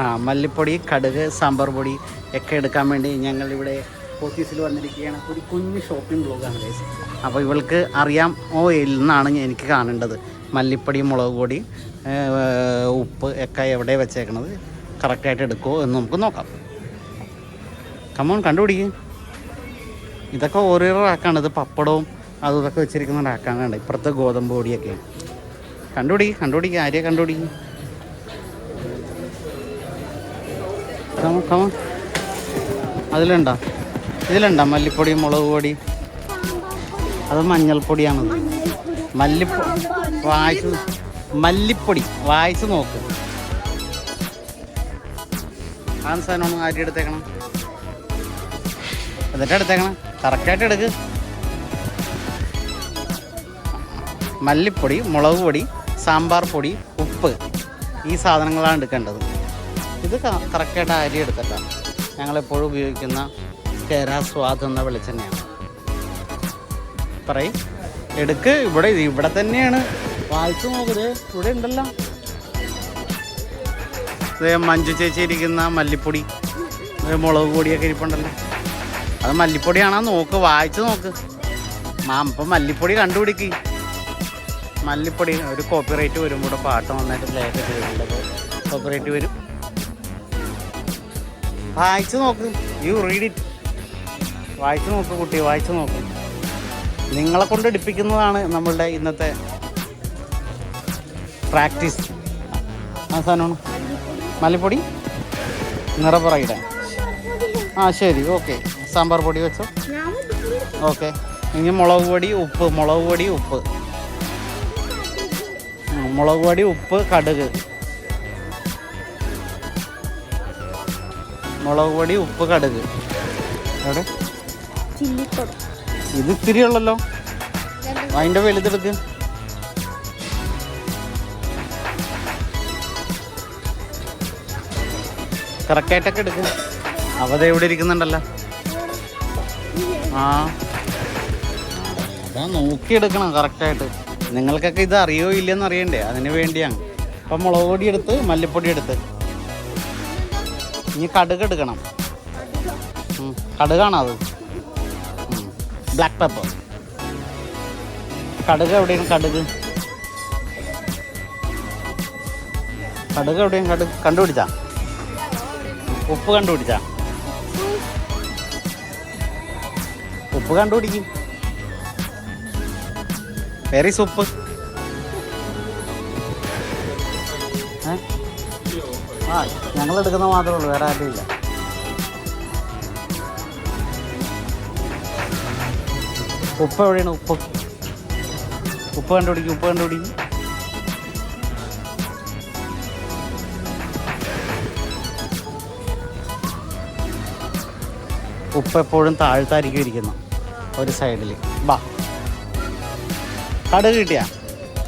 ആ മല്ലിപ്പൊടി കടുക് സാമ്പാർ പൊടി ഒക്കെ എടുക്കാൻ വേണ്ടി ഞങ്ങൾ ഇവിടെ ഓഫീസിൽ വന്നിരിക്കുകയാണ്. ഒരു കുഞ്ഞ് ഷോപ്പിംഗ് ബ്ലോഗാണ് ഗൈസ് അപ്പോൾ ഇവൾക്ക് അറിയാം. ഓ എന്നാണ് എനിക്ക് കാണേണ്ടത്. മല്ലിപ്പൊടി മുളക് പൊടി ഉപ്പ് ഒക്കെ എവിടെ വെച്ചേക്കണത് കറക്റ്റായിട്ട് എടുക്കുമോ എന്ന് നമുക്ക് നോക്കാം. കമോൺ കണ്ടുപിടിക്കും. ഇതൊക്കെ ഓരോരോ റാക്കാണ് ഇത് പപ്പടവും അതും ഇതൊക്കെ വെച്ചിരിക്കുന്ന റാക്കാണ് ഇപ്പുറത്തെ ഗോതമ്പ് പൊടിയൊക്കെയാണ് കണ്ടുപിടിക്കും കണ്ടുപിടിക്കും ആര്യ കണ്ടുപിടിക്കും. കമ കമ അതിലുണ്ടോ? ഇതിലുണ്ടോ? മല്ലിപ്പൊടി മുളക് പൊടി? അത് മഞ്ഞൾപ്പൊടിയാണ്? മല്ലിപ്പൊടി വായിച്ച് മല്ലിപ്പൊടി വായിച്ച് നോക്ക്. ആ സാധനമാണ് ആരി എടുത്തേക്കണം. എന്നിട്ട് എടുത്തേക്കണം. കറക്റ്റായിട്ട് എടുക്ക്. മല്ലിപ്പൊടി മുളക് പൊടി സാമ്പാർ പൊടി ഉപ്പ്. ഈ സാധനങ്ങളാണ് എടുക്കേണ്ടത്. ഇത് കറക്റ്റായിട്ട് അരി എടുത്തിട്ടാണ് ഞങ്ങളെപ്പോഴും ഉപയോഗിക്കുന്ന കേര സ്വാദ് എന്ന വെളിച്ചെണ്ണയാണ് പറയും. എടുക്ക്. ഇവിടെ ഇവിടെ തന്നെയാണ്. വായിച്ചു നോക്കരുത് ഇവിടെ ഉണ്ടല്ലോ. മഞ്ജു ചേച്ചി ഇരിക്കുന്ന മല്ലിപ്പൊടി. മുളക് പൊടിയൊക്കെ ഇരിപ്പുണ്ടല്ലോ. അത് മല്ലിപ്പൊടിയാണോ നോക്ക്. വായിച്ചു നോക്ക്. മാം ഇപ്പം മല്ലിപ്പൊടി കണ്ടുപിടിക്ക്. മല്ലിപ്പൊടി ഒരു കോപ്പിറൈറ്റ് വരും. കൂടെ പാട്ട് നന്നായിട്ട് ലേറ്റ് ചെയ്തിട്ടുള്ളത്. കോപ്പിറൈറ്റ് വരും. വായിച്ചു നോക്ക്. യു റീഡ് ഇറ്റ് വായിച്ചു നോക്ക് കുട്ടി വായിച്ചു നോക്ക്. നിങ്ങളെ കൊണ്ട് എടുപ്പിക്കുന്നതാണ് നമ്മളുടെ ഇന്നത്തെ പ്രാക്ടീസ്. ആ സാധനമാണ്. മല്ലിപ്പൊടി നിറപ്പുറയുടെ ആ ശരി ഓക്കെ. സാമ്പാർ പൊടി വെച്ചോ. ഓക്കെ. ഇനി മുളക് പൊടി ഉപ്പ്. മുളക് പൊടി ഉപ്പ്. മുളക് പൊടി ഉപ്പ് കടുക്. മുളക് പൊടി ഉപ്പ് കടുക്. ഇത് ഇത്തിരി ഉള്ളല്ലോ. അതിന്റെ വലുതെടുക്ക് കറക്റ്റായിട്ടൊക്കെ എടുക്ക്. അവത എവിടെ ഇരിക്കുന്നുണ്ടല്ലോ. ആ. അതാ നോക്കിയെടുക്കണം കറക്റ്റായിട്ട്. നിങ്ങൾക്കൊക്കെ ഇത് അറിയോ ഇല്ലെന്ന് അറിയണ്ടേ? അതിന് വേണ്ടിയാണ്. അപ്പം മുളക് പൊടി എടുത്ത് മല്ലിപ്പൊടി എടുത്ത്. ഇനി കടുക് എടുക്കണം. കടുകാണോ അത്? ബ്ലാക്ക് പെപ്പർ കടുക് എവിടെയാണ് കടുക്? കടുക് എവിടെയാണ് കടുക്? കണ്ടുപിടിച്ചാ? ഉപ്പ് കണ്ടുപിടിച്ചാ? ഉപ്പ് കണ്ടുപിടിക്കും. വെരി ഉപ്പ് ആ ഞങ്ങൾ എടുക്കുന്ന മാത്രമേ ഉള്ളൂ വേറെ ആരും ഇല്ല ഉപ്പ് എവിടെയാണ്? ഉപ്പ്. ഉപ്പ് കണ്ടുപിടിക്കും ഉപ്പ് കണ്ടുപിടിക്കും. ഉപ്പ് എപ്പോഴും താഴ്ത്തായിരിക്കും ഇരിക്കുന്നു ഒരു സൈഡിൽ ബാ. കടുക് കിട്ടിയ?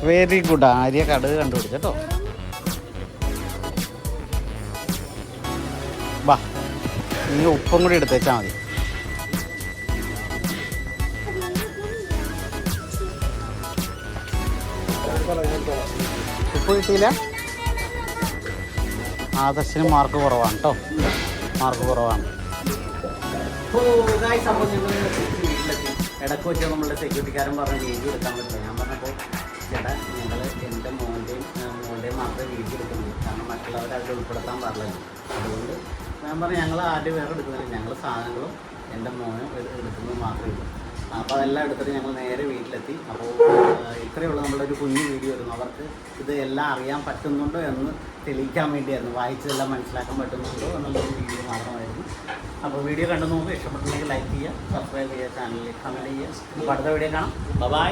വെരി ഗുഡ് ആര്യ കടുക് കണ്ടുപിടിച്ചു ബാ ഇനി ഉപ്പും കൂടി എടുത്തേച്ചാൽ മതി. ഉപ്പ് കിട്ടിയില്ല? ആദർശന് മാർക്ക് കുറവാണ് കേട്ടോ മാർക്ക് കുറവാണ്. ഇടയ്ക്ക് വെച്ച് നമ്മളുടെ സെക്യൂരിറ്റിക്കാരൻ പറഞ്ഞ വീഡിയോ എടുക്കാൻ പറ്റില്ല. ഞാൻ പറഞ്ഞപ്പോൾ ചേട്ടാ നിങ്ങൾ എന്റെ മോന്റെയും മോന്റെയും മാത്രമേ വീഡിയോ എടുക്കുന്നുള്ളൂ മറ്റുള്ളവരെ അതിൽ ഉൾപ്പെടുത്താൻ പാടില്ല അതുകൊണ്ട് ഞാൻ പറഞ്ഞു ഞങ്ങൾ ആദ്യം വേറെ എടുക്കുന്നില്ല. ഞങ്ങൾ സാധനങ്ങളും എന്റെ മോനും എട്- എടുക്കുന്നത് മാത്രമേ ഉള്ളൂ. അപ്പോൾ അതെല്ലാം എടുത്തിട്ട് ഞങ്ങൾ നേരെ വീട്ടിലെത്തി. അപ്പോൾ ഇത്രയേ ഉള്ളൂ നമ്മുടെ ഒരു കുഞ്ഞു വീഡിയോ ആയിരുന്നു. അവർക്ക് ഇത് എല്ലാം അറിയാൻ പറ്റുന്നുണ്ടോ എന്ന് തെളിയിക്കാൻ വേണ്ടിയായിരുന്നു. വായിച്ചതെല്ലാം മനസ്സിലാക്കാൻ പറ്റുന്നുണ്ടോ എന്നുള്ളൊരു വീഡിയോ മാത്രമായിരുന്നു. അപ്പോൾ വീഡിയോ കണ്ടു നോക്കുക ഇഷ്ടപ്പെട്ടില്ലെങ്കിൽ ലൈക്ക് ചെയ്യുക സബ്സ്ക്രൈബ് ചെയ്യുക ചാനലിൽ കമന്റ് ചെയ്യുക. അടുത്ത വീഡിയോ കാണാം. ബൈ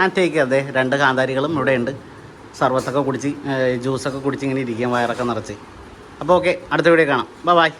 ആ ടേക്ക് അതെ രണ്ട് കാന്താരികളും ഇവിടെ ഉണ്ട് സർബത്തൊക്കെ കുടിച്ച് ജ്യൂസൊക്കെ കുടിച്ച് ഇങ്ങനെ ഇരിക്കാം വയറൊക്കെ നിറച്ച്. അപ്പോൾ ഓക്കെ അടുത്ത വീഡിയോ കാണാം. ബൈ